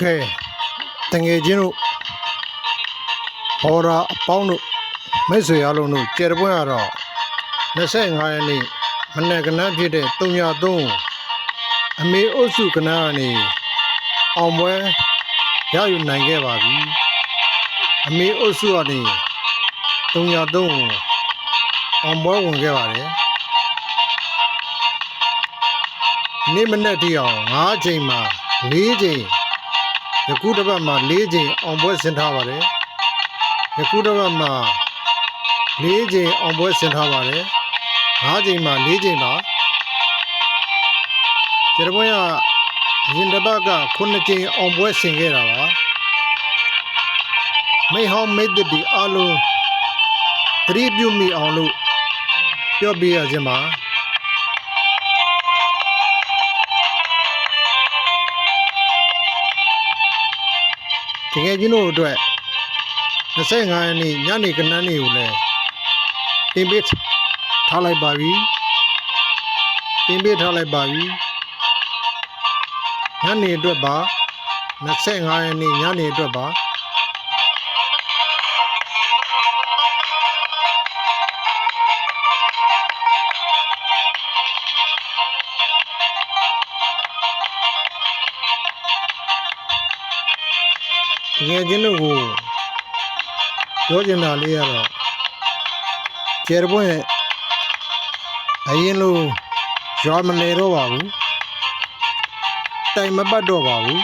ကဲတငယ်ချင်းတို့ဘော်ရာအပေါင်းတို့မိတ်ဆွေအားလုံးတို့ကြယ်ပွင့်ရတော့25ရက်နေ့မနက်ကနန်းဖြစ်တဲ့303အမေအုပ်စုကနန်းကနေအောင်ပွဲရယူနိုင်ခဲ့ပါပြီအမေအုပ်စုကနေ303အောင်ပွဲဝင်ခဲ့ပါတယ် နေ့မနေ့တည်းအောင်9ချိန်မှာ4ချိန်ယခုတစ်ပတ်မှာ၄ချိန်အောင်ပွဲဆင်ထားပါတယ်ယခုတစ်ပတ်မှာ၄ချိန်အောင်ပွဲဆင်ထားပါတယ်၅ချိန်မှာ၄ချိန်ပါကျတော့ဘုရားအရင်တစ်ပတ်က9ချိန်အောင်ပွဲဆင်ခဲ့တာပါမိဟောင်းမိတ်တီအားလုံးသတိပြုမိအောင်လို့ပြောပြရခြင်းပါ တကယ်ချင်းတို့အတွက်25ရက်နေ့ညနေကနန်းနေကိုလည်းတင်ပေးထားလိုက်ပါပြီတင်ပေးထားလိုက်ပါပြီညနေအတွက်ပါ25ရက်နေ့ညနေအတွက်ပါ တကယ်ချင်းတို့ကိုပြောချင်တာလေးကတော့ကျယ်ပွင့်အရင်လိုရွာမနေတော့ပါဘူးတိုင်မပတ်တော့ပါဘူး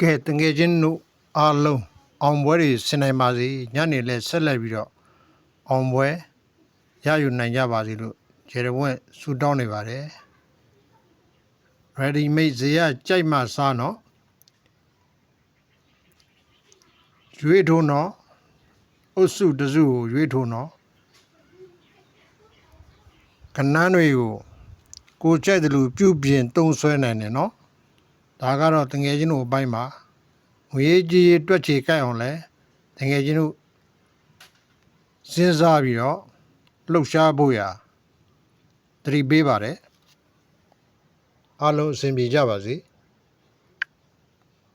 ကဲတငယ်ချင်းတို့အားလုံးအောင်ပွဲတွေဆင်နိုင်ပါစေညနေလဲဆက်လက်ပြီးတော့အောင်ပွဲရယူနိုင်ကြပါစေလို့ဂျေရဝင့်ဆူတောင်းနေပါတယ် ready made ဇေယကြိုက်မှစားနော်ရွေးထိုးနော်အုပ်စုတစုကိုရွေးထိုးနော်ကနန်းတွေကိုကိုကြိုက်တယ်လို့ပြုပြင်တုံးဆွဲနိုင်တယ်နော် ဒါကတော့တငယ်ချင်းတို့အပိုင်းမှာငွေကြီးကြီးတွက်ချေကြိုက်အောင်လဲတငယ်ချင်းတို့စဉ်းစားပြီးတော့လှုပ်ရှားဖို့ရာတတိပေးပါတယ်အားလုံးအဆင်ပြေကြပါစေ။